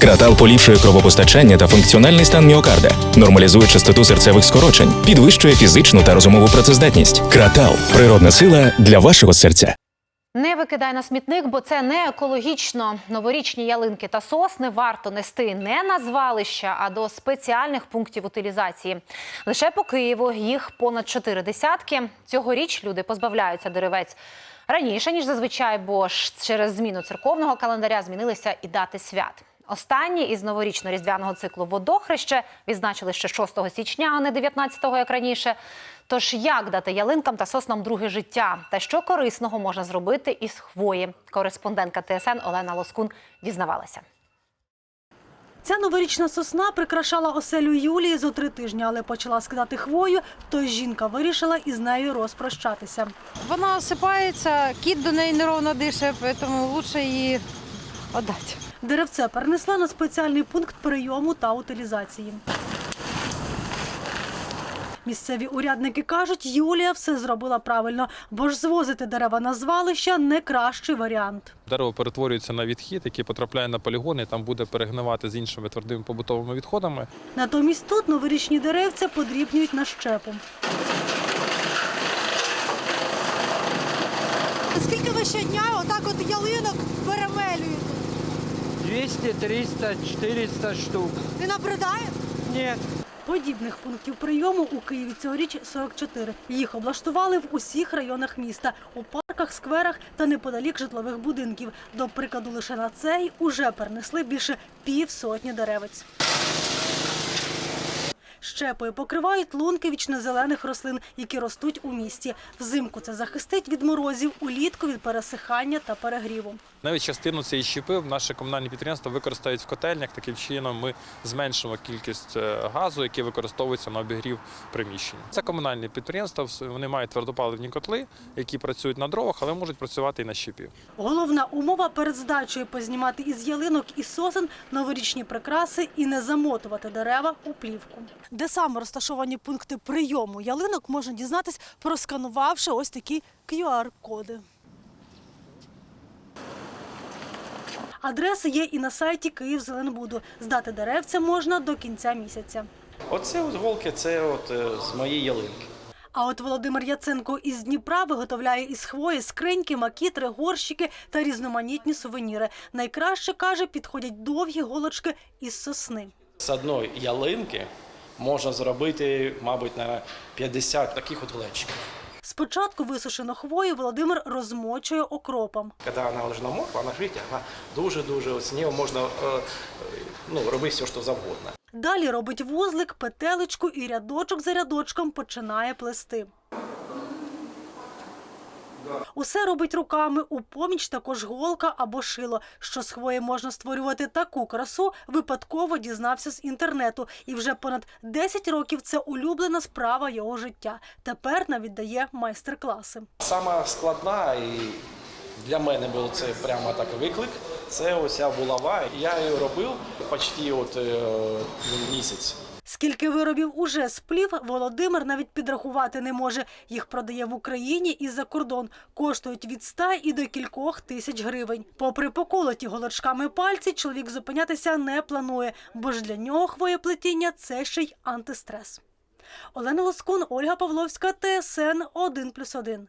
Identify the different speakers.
Speaker 1: Кратал поліпшує кровопостачання та функціональний стан міокарда, нормалізує частоту серцевих скорочень, підвищує фізичну та розумову працездатність. Кратал природна сила для вашого серця.
Speaker 2: Не викидай на смітник, бо це не екологічно. Новорічні ялинки та сосни варто нести не на звалища, а до спеціальних пунктів утилізації. Лише по Києву їх понад чотири десятки. Цьогоріч люди позбавляються деревець раніше ніж зазвичай, бо ж через зміну церковного календаря змінилися і дати свят. Останні із новорічно-різдвяного циклу водохреще відзначили ще 6 січня, а не 19-го, як раніше. Тож як дати ялинкам та соснам друге життя? Та що корисного можна зробити із хвої? Кореспондентка ТСН Олена Лоскун дізнавалася.
Speaker 3: Ця новорічна сосна прикрашала оселю Юлії зо три тижні, але почала скидати хвою, тож жінка вирішила із нею розпрощатися.
Speaker 4: Вона осипається, кіт до неї неровно дише, тому краще її віддати.
Speaker 3: Деревце перенесла на спеціальний пункт прийому та утилізації. Місцеві урядники кажуть, Юлія все зробила правильно, бо ж звозити дерева на звалища не кращий варіант.
Speaker 5: Дерево перетворюється на відхід, який потрапляє на полігон і там буде перегнивати з іншими твердими побутовими відходами.
Speaker 3: Натомість тут новорічні деревця подрібнюють на щепу.
Speaker 6: Скільки ви щодня отак от ялинок перемелюєте?
Speaker 7: 200, 300, 400 штук.
Speaker 6: Не набридає?
Speaker 7: Нет.
Speaker 3: Подібних пунктів прийому у Києві цьогоріч 44. Їх облаштували в усіх районах міста, у парках, скверах та неподалік житлових будинків. До прикладу, лише на цей уже перенесли більше півсотні деревець. Щепою покривають лунки вічнозелених рослин, які ростуть у місті. Взимку це захистить від морозів, улітку від пересихання та перегріву.
Speaker 5: Навіть частину цієї щепи наше комунальне підприємство використають в котельнях. Таким чином ми зменшимо кількість е, газу, який використовується на обігрів приміщень. Це комунальне підприємство. Вони мають твердопаливні котли, які працюють на дровах, але можуть працювати і на щепі.
Speaker 3: Головна умова перед здачею познімати із ялинок і сосен новорічні прикраси і не замотувати дерева у плівку. Де саме розташовані пункти прийому ялинок, можна дізнатись, просканувавши ось такі QR-коди. Адреси є і на сайті Київзеленбуду. Здати деревця можна до кінця місяця.
Speaker 8: Оце от голки, це от е, з моєї ялинки.
Speaker 3: А от Володимир Яценко із Дніпра виготовляє із хвої скриньки, макітри, горщики та різноманітні сувеніри. Найкраще каже, підходять довгі голочки із сосни.
Speaker 8: З одної ялинки можна зробити, мабуть, на 50 таких от глечиків.
Speaker 3: Спочатку висушену хвою Володимир розмочує окропом.
Speaker 8: Коли вона вже намокла, вона ж вона дуже-дуже з нею можна е, ну, робити все, що завгодно.
Speaker 3: Далі робить вузлик, петелечку і рядочок за рядочком починає плести. Усе робить руками, у поміч також голка або шило. Що з хвої можна створювати таку красу, випадково дізнався з інтернету. І вже понад 10 років це улюблена справа його життя. Тепер навіть дає майстер-класи.
Speaker 8: Сама складна і для мене був це прямо так виклик. Це оця булава. Я її робив почти от е, місяць.
Speaker 3: Скільки виробів уже сплів, Володимир навіть підрахувати не може. Їх продає в Україні і за кордон. Коштують від 100 і до кількох тисяч гривень. Попри поколоті голочками пальці, чоловік зупинятися не планує, бо ж для нього хвоєплетіння – це ще й антистрес. Олена Лоскун, Ольга Павловська, ТСН 1+,1.